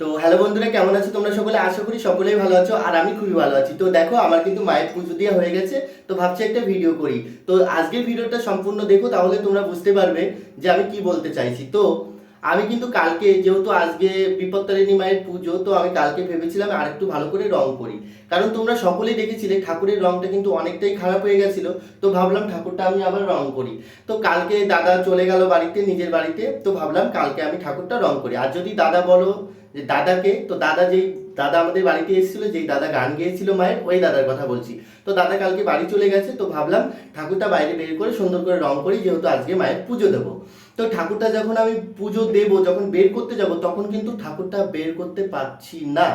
তো হ্যালো বন্ধুরা, কেমন আছো? তোমরা সকলে? আশা করি সকলেই ভালো আছো, আর আমি খুবই ভালো আছি। তো দেখো, আমার কিন্তু মায়ের পুজো দেওয়া হয়ে গেছে, তো ভাবছি একটা ভিডিও করি। তো আজকের ভিডিওটা সম্পূর্ণ দেখো, তাহলে তোমরা বুঝতে পারবে যে আমি কি বলতে চাইছি। তো আমি কিন্তু কালকে, যেহেতু আজকে বিপত্তারিণী মায়ের পুজো, তো আমি কালকে ভেবেছিলাম আর একটু ভালো করে রং করি। কারণ তোমরা সকলেই দেখেছিলে, ঠাকুরের রংটা কিন্তু অনেকটাই খারাপ হয়ে গেছিল, তো ভাবলাম ঠাকুরটা আমি আবার রং করি। তো কালকে দাদা চলে গেল বাড়িতে, নিজের বাড়িতে, তো ভাবলাম কালকে আমি ঠাকুরটা রং করি। আর যদি দাদা বলো যে দাদাকে, তো দাদা যেই, দাদা আমাদের বাড়িতে এসেছিল, যেই দাদা গান গেয়েছিল মায়ের, ওই দাদার কথা বলছি। তো দাদা কালকে বাড়ি চলে গেছে, তো ভাবলাম ঠাকুরটা বাইরে বের করে সুন্দর করে রং করি, যেহেতু আজকে মায়ের পুজো দেবো। তো ঠাকুরটা যখন আমি পুজো দেব, যখন বের করতে যাব, তখন কিন্তু ঠাকুরটা বের করতে পারছি না।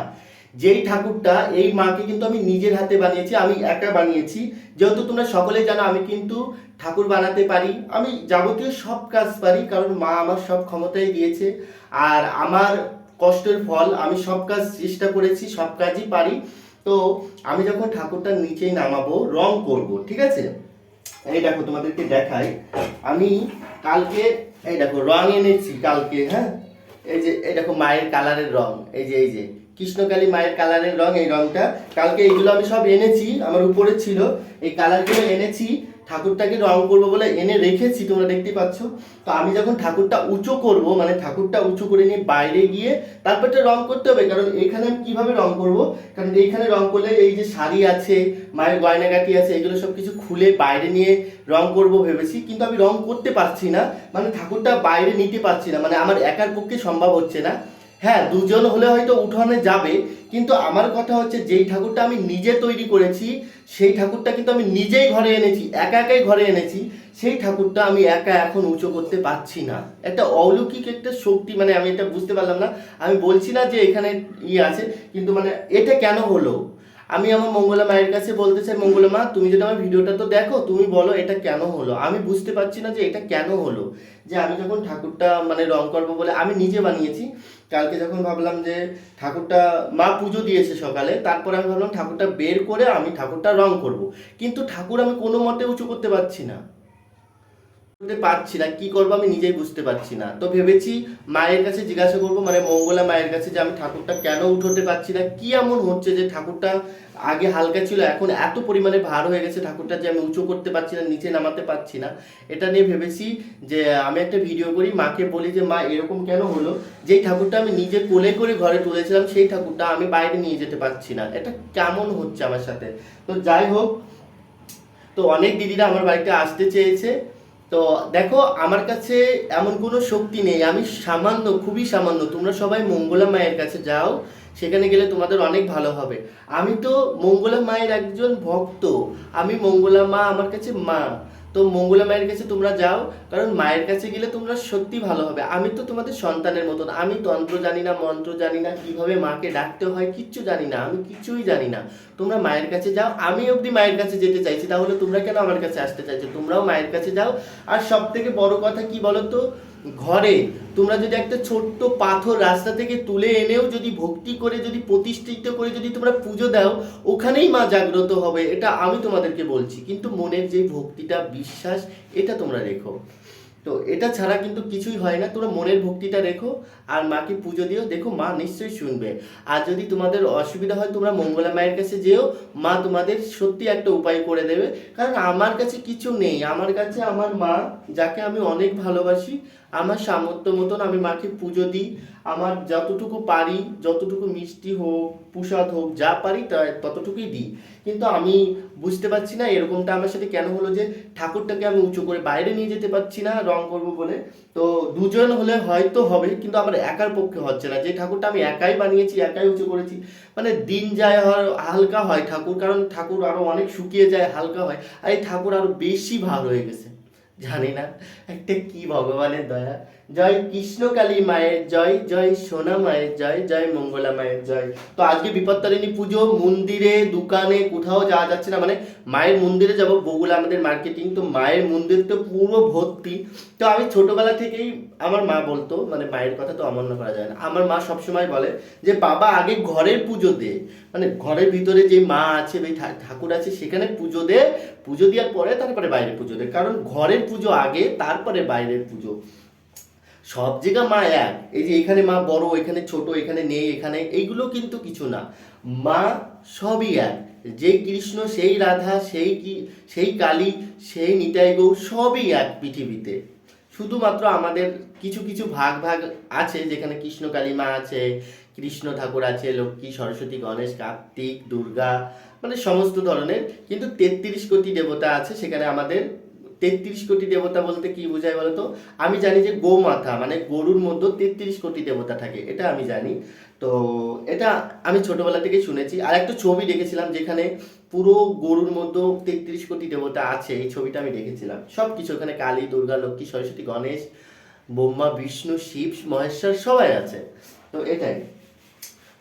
যেই ঠাকুরটা, এই মাকে কিন্তু আমি নিজের হাতে বানিয়েছি, আমি একা বানিয়েছি। যেহেতু তোমরা সকলে জানো, আমি কিন্তু ঠাকুর বানাতে পারি, আমি যাবতীয় সব কাজ পারি, কারণ মা আমার সব ক্ষমতাই দিয়েছে আর আমার কষ্টের ফল, আমি সব কাজ চেষ্টা করেছি, সব কাজই পারি। তো আমি যখন ঠাকুরটা নিচেই নামাবো, রং করব, ঠিক আছে? এই দেখো তোমাদেরকে দেখাই। আমি কালকে, এই দেখো, রং এনেছি কালকে হ্যাঁ? এই যে, এই দেখো মায়ের কালারের রং, এই যে এই যে। কৃষ্ণকালী মায়ের কালারের রং এই রংটা। কালকে এইগুলো আমি সব এনেছি, আমার উপরে ছিল। এই কালারগুলো এনেছি ঠাকুরটাকে রং করব বলে এনে রেখেছি, তোমরা দেখতে পাচ্ছ। তো আমি যখন ঠাকুরটা উঁচু করব মানে ঠাকুরটা উঁচু করে নিয়ে বাইরে গিয়ে তারপর তো রং করতে হবে, কারণ এখানে আমি কীভাবে রং করব? কারণ এইখানে রং করলে এই যে শাড়ি আছে, মায়ের গয়নাগাটি আছে, এগুলো সব কিছু খুলে বাইরে নিয়ে রং করব ভেবেছি, কিন্তু আমি রং করতে পারছি না। মানে ঠাকুরটা বাইরে নিতে পারছি না মানে আমার একার পক্ষে সম্ভব হচ্ছে না। হ্যাঁ দুজন হলে হয়তো উঠোনে যাবে, কিন্তু আমার কথা হচ্ছে যেই ঠাকুরটা আমি নিজে তৈরি করেছি, সেই ঠাকুরটা কিন্তু আমি নিজেই ঘরে এনেছি, একা একাই ঘরে এনেছি, সেই ঠাকুরটা আমি একা এখন উঁচু করতে পারছি না। একটা অলৌকিক একটা শক্তি মানে আমি এটা বুঝতে পারলাম না, আমি বলছি না যে এখানে ইয়ে আছে, কিন্তু মানে এটা কেন হলো? আমি আমার মঙ্গলা মায়ের কাছে বলতে চাই, মঙ্গলা মা, তুমি যদি আমার ভিডিওটা তো দেখো, তুমি বলো এটা কেন হলো? আমি বুঝতে পারছি না যে এটা কেন হলো। যে আমি যখন ঠাকুরটা মানে রং করব বলে আমি নিজে বানিয়েছি, কালকে যখন ভাবলাম যে ঠাকুরটা, মা পুজো দিয়েছে সকালে, তারপরে আমি ভাবলাম ঠাকুরটা বের করে আমি ঠাকুরটা রং করব। কিন্তু ঠাকুর আমি কোনো মতে উঁচু করতে পারছি না। করতে পারছি না, কি করব আমি নিজেই বুঝতে পারছি না। তো ভেবেছি মায়ের কাছে জিজ্ঞাসা করব মানে মঙ্গলা মায়ের কাছে যে আমি ঠাকুরটা কেন উঠোতে পারছি না, কি এমন হচ্ছে যে ঠাকুরটা আগে হালকা ছিল, এখন এত পরিমাণে ভার হয়ে গেছে ঠাকুরটা যে আমি উঁচু করতে পারছি না, নিচে নামাতে পারছি না। এটা নিয়ে ভেবেছি যে আমি একটা ভিডিও করি, মাকে বলি যে, মা, এরকম কেন হলো? যেই ঠাকুরটা আমি নিজে কোলে করে ঘরে তুলেছিলাম, সেই ঠাকুরটা আমি বাইরে নিয়ে যেতে পারছি না। এটা কেমন হচ্ছে আমার সাথে? তো যাই হোক, তো অনেক দিদিরা আমার বাড়িতে আসতে চেয়েছে। তো দেখো, আমার কাছে এমন কোনো শক্তি নেই। আমি সামান্য, খুবই সামান্য, তোমরা সবাই মঙ্গলা মায়ের কাছে যাও, সেখানে গেলে তোমাদের অনেক ভালো হবে। আমি তো মঙ্গলা মায়ের একজন ভক্ত। আমি মঙ্গলা মা আমার কাছে মা। তো মঙ্গলা মায়ের কাছে তোমরা যাও, কারণ মায়ের কাছে গেলে তোমরা সত্যি ভালো হবে। আমি তো তোমাদের সন্তানের মতন। আমি তন্ত্র জানি না, মন্ত্র জানি না, কীভাবে মাকে ডাকতে হয় কিচ্ছু জানি না। আমি কিছুই জানি না। তোমরা মায়ের কাছে যাও। আমি অবধি মায়ের কাছে যেতে চাইছি। তাহলে তোমরা কেন আমার কাছে আসতে চাইছো? তোমরাও মায়ের কাছে যাও। আর সব থেকে বড় কথা কি বলো তো ঘরে। তোমরা যদি একটা ছোট্ট পাথর রাস্তা থেকে তুলে এনেও যদি ভক্তি করে, যদি প্রতিষ্ঠিত করে যদি তোমরা পুজো দাও, ওখানেই মা জাগ্রত হবে, এটা আমি তোমাদেরকে বলছি। কিন্তু মনের যে ভক্তিটা, বিশ্বাস, এটা তোমরা রেখো। তো এটা ছাড়া কিন্তু কিছুই হয় না। তোমরা মনের ভক্তিটা রেখো আর মাকে পুজো দিও। দেখো মা নিশ্চয়ই শুনবে। আর যদি তোমাদের অসুবিধা হয়, তোমরা মঙ্গলা মায়ের কাছে যেও। মা তোমাদের সত্যি একটা উপায় করে দেবে। কারণ আমার কাছে কিছু নেই। আমার কাছে আমার মা, যাকে আমি অনেক ভালোবাসি, আমার সামর্থ্য মতন আমি মাকে পুজো দিই। আমার যতটুকু পারি, যতটুকু মিষ্টি হোক, প্রসাদ হোক, যা পারি তা ততটুকুই দিই। কিন্তু আমি বুঝতে পারছি না, এরকমটা আমার সাথে কেন হলো যে ঠাকুরটাকে আমি উঁচু করে বাইরে নিয়ে যেতে পারছি না। রং করব বলে। তো দুজন হলে হয়তো হবে, কিন্তু আমার একার পক্ষে হচ্ছে না। যে ঠাকুরটা আমি একাই বানিয়েছি, একাই উঁচু করেছি মানে দিন যায় হালকা হয় ঠাকুর, কারণ ঠাকুর আরও অনেক শুকিয়ে যায়, হালকা হয়, আর এই ঠাকুর আরও বেশি ভালো হয়ে গেছে। জানি না, একটা কি ভগবানের দয়া। জয় কৃষ্ণকালী মায়ের জয় জয় সোনা মায়ের জয় জয় মঙ্গলা মায়ের জয়। তো আজকে বিপত্তারিণী পুজো, মন্দিরে, দোকানে, কোথাও যাওয়া যাচ্ছে না মানে মায়ের মন্দিরে যাব বগুলা আমাদের মার্কেটিং তো মায়ের মন্দির তো পুরো ভর্তি। তো আমি ছোটবেলা থেকেই আমার মা বলতো মানে মায়ের কথা তো অমান্য করা যায় না। আমার মা সবসময় বলে যে, বাবা, আগে ঘরের পুজো দে। মানে ঘরের ভিতরে যে মা আছে ঠা- ঠাকুর আছে, সেখানে পুজো দে। পুজো দেওয়ার পরে তারপরে বাইরে পুজো দে। কারণ ঘরের পুজো আগে, তারপরে বাইরের পুজো। সব জায়গা মা এক। এই যে এখানে মা বড়, এখানে ছোট, এখানে নেই, এখানে এইগুলো কিন্তু কিছু না। মা সবই এক। যেই কৃষ্ণ, সেই রাধা, সেই কি, সেই কালী, সেই নিতাই গৌ সবই এক পৃথিবীতে। শুধুমাত্র আমাদের কিছু কিছু ভাগ ভাগ আছে যেখানে কৃষ্ণ কালী মা আছে, কৃষ্ণ ঠাকুর আছে, লক্ষ্মী, সরস্বতী, গণেশ, কার্তিক, দুর্গা মানে সমস্ত ধরনের। কিন্তু তেত্রিশ কোটি দেবতা আছে সেখানে আমাদের তেত্রিশ কোটি দেবতা বলতে কি বোঝায় বলতো আমি জানি যে গোমাতা মানে গরুর মধ্যে তেত্রিশ কোটি দেবতা থাকে, এটা আমি জানি। তো এটা আমি ছোটবেলা থেকে শুনেছি। আর একটা ছবি দেখেছিলাম যেখানে পুরো গরুর মধ্যে তেত্রিশ কোটি দেবতা আছে, এই ছবিটা আমি দেখেছিলাম। সব কিছু ওখানে কালী, দুর্গা, লক্ষ্মী, সরস্বতী, গণেশ, ব্রহ্মা, বিষ্ণু, শিব, মহেশ্বর, সবাই আছে। তো এটাই।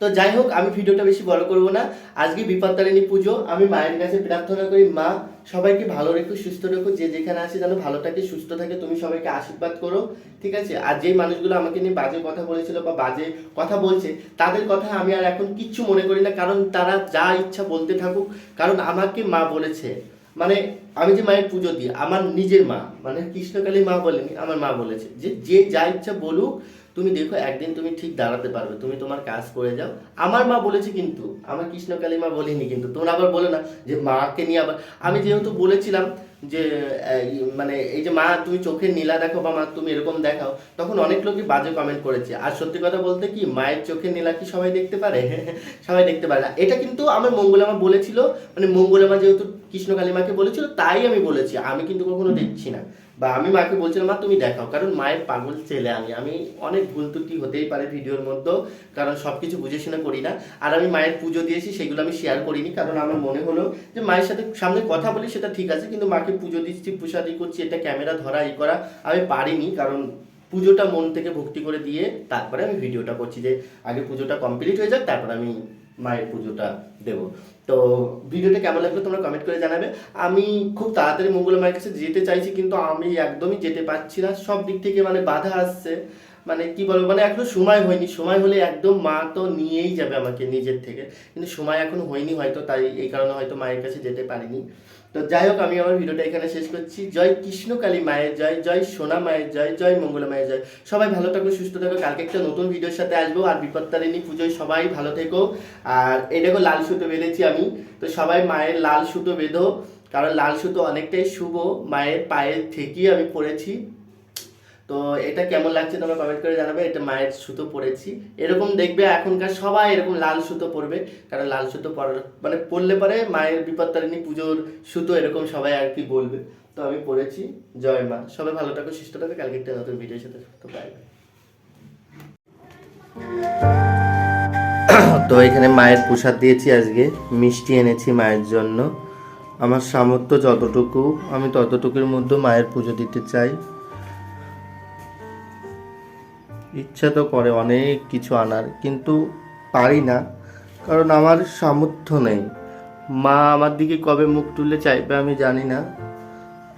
তো যাই হোক, আমি ভিডিওটা বেশি বড় করব না। আজকে বিপত্তারিণী পুজো, আমি মায়ের কাছে প্রার্থনা করি, মা সবাইকে ভালো রেখো, সুস্থ রেখো, যে যেখানে আছে যেন ভালো থাকে সুস্থ থাকে, তুমি সবাইকে আশীর্বাদ করো, ঠিক আছে? আর যেই মানুষগুলো আমাকে নিয়ে বাজে কথা বলেছিল বা বাজে কথা বলছে, তাদের কথা আমি আর এখন কিচ্ছু মনে করি না, কারণ তারা যা ইচ্ছা বলতে থাকুক, কারণ আমাকে মা বলেছে। মানে আমি যে মায়ের পুজো দিই, আমার নিজের মা মানে কৃষ্ণকালী মা বলেনি, আমার মা বলেছে যে যে যা ইচ্ছা বলুক তুমি দেখো, একদিন তুমি ঠিক দাঁড়াতে পারবে, তুমি তোমার কাজ করে যাও। আমার মা বলেছে কিন্তু, আমার কৃষ্ণকালী মা বলিনি কিন্তু, তোমরা আবার বলে না যে মাকে নিয়ে আবার আমি যেহেতু বলেছিলাম যে মানে এই যে মা, তুমি চোখের নীলা দেখো বা মা, তুমি এরকম দেখাও, তখন অনেক লোকই বাজে কমেন্ট করেছে। আর সত্যি কথা বলতে কি, মায়ের চোখের নীলা কি সবাই দেখতে পারে? সবাই দেখতে পারে না। এটা কিন্তু আমার মঙ্গলামা বলেছিল মানে মঙ্গলামা যেহেতু কৃষ্ণ কালী মাকে বলেছিল, তাই আমি বলেছি, আমি কিন্তু কখনো দেখছি না। বা আমি মাকে বলছিলাম, মা, তুমি দেখাও। কারণ মায়ের পাগল ছেলে আমি। আমি অনেক ভুল ত্রুটি হতেই পারে ভিডিওর মধ্যেও, কারণ সব কিছু বুঝে শুনে করি না। আর আমি মায়ের পুজো দিয়েছি, সেগুলো আমি শেয়ার করিনি, কারণ আমার মনে হলো যে মায়ের সাথে সামনে কথা বলি সেটা ঠিক আছে, কিন্তু মাকে পুজো দিচ্ছি প্রসাদি করছি, এটা ক্যামেরা ধরা, ই করা আমি পারিনি, কারণ পুজোটা মন থেকে ভক্তি করে দিয়ে তারপরে আমি ভিডিওটা করছি যে আগে পুজোটা কমপ্লিট হয়ে যাক, তারপর আমি মায়ের পুজোটা দেব। তো ভিডিওটা কেমন লাগল তোমরা কমেন্ট করে জানাবে। আমি খুব তাড়াতাড়ি মঙ্গল মায়ের কাছে যেতে চাইছি, কিন্তু আমি একদমই যেতে পারছি না। সব দিক থেকে মানে বাধা আসছে। মানে কি বলব মানে এখনও সময় হয়নি। সময় হলে একদম মা তো নিয়েই যাবে আমাকে নিজের থেকে। কিন্তু সময় এখন হয়নি হয়তো, তাই এই কারণে হয়তো মায়ের কাছে যেতে পারিনি। তো যাই হোক, আমি আমার ভিডিওটা এখানে শেষ করছি। জয় কৃষ্ণকালী মায়ের জয় জয় সোনা মায়ের জয় জয় মঙ্গলা মায়ের জয়। সবাই ভালো থাকো, সুস্থ থাকো। কালকে একটা নতুন ভিডিওর সাথে আসব। আর বিপত্তারিণী পুজোয় সবাই ভালো থেকো। আর এই দেখো লাল সুতো বেঁধেছি আমি। তো সবাই মায়ের লাল সুতো বেঁধো। কারণ লাল সুতো অনেকটাই শুভ। মায়ের পায়ের থেকেই আমি পড়েছি তো এটা কেমন লাগছে তোমরা কমেন্ট করে জানাবে, এটা মায়ের সুতো পরেছি। এরকম দেখবে এখনকার সবাই এরকম লাল সুতো পরবে, কারণ লাল সুতো পরার মানে পরলে পরে মায়ের বিপত্তারিণী পুজোর সুতো এরকম সবাই আর কি বলবে। তো আমি পড়েছি জয় মা। সবাই ভালো থাকো, সুস্থ থাকো, কালকে একটা নতুন ভিডিওর সাথে, তো বাই তো এখানে মায়ের প্রসাদ দিয়েছি আজকে, মিষ্টি এনেছি মায়ের জন্য। আমার সামর্থ্য যতটুকু, আমি ততটুকুর মধ্যে মায়ের পুজো দিতে চাই। ইচ্ছা তো করে অনেক কিছু আনার, কিন্তু পারি না, কারণ আমার সামর্থ্য নেই। মা আমার দিকে কবে মুখ তুলে চাইবে আমি জানি না,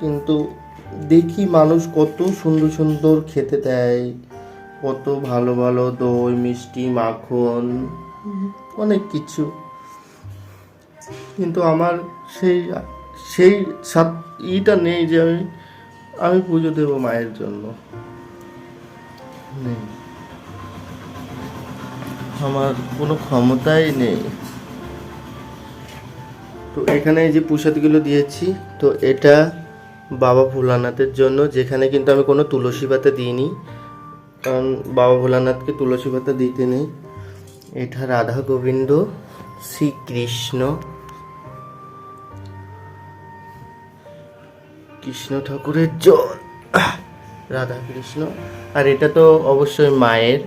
কিন্তু দেখি মানুষ কত সুন্দর সুন্দর খেতে দেয়, কত ভালো ভালো দই, মিষ্টি, মাখন, অনেক কিছু। কিন্তু আমার সেই সেই ইটা নেই যে আমি আমি পুজো দেবো মায়ের জন্য। নেই। আমার কোনো ক্ষমতাই নেই। তো এখানে এই যে প্রসাদগুলো দিয়েছি, তো এটা বাবা ভোলানাথের জন্য, যেখানে কিন্তু আমি কোনো তুলসী পাতা দিইনি, কারণ বাবা ভোলানাথকে তুলসী পাতা দিতে নেই। এটা রাধা গোবিন্দ, শ্রীকৃষ্ণ। কৃষ্ণ ঠাকুরের জল। রাধা কৃষ্ণ আর এটা তো অবশ্যই মায়ের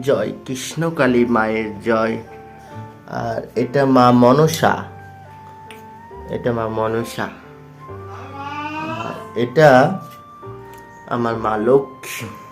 জয় কৃষ্ণ কালী মায়ের জয়। আর এটা মা মনসা। এটা মা মনসা। এটা আমার মা লক্ষ্মী।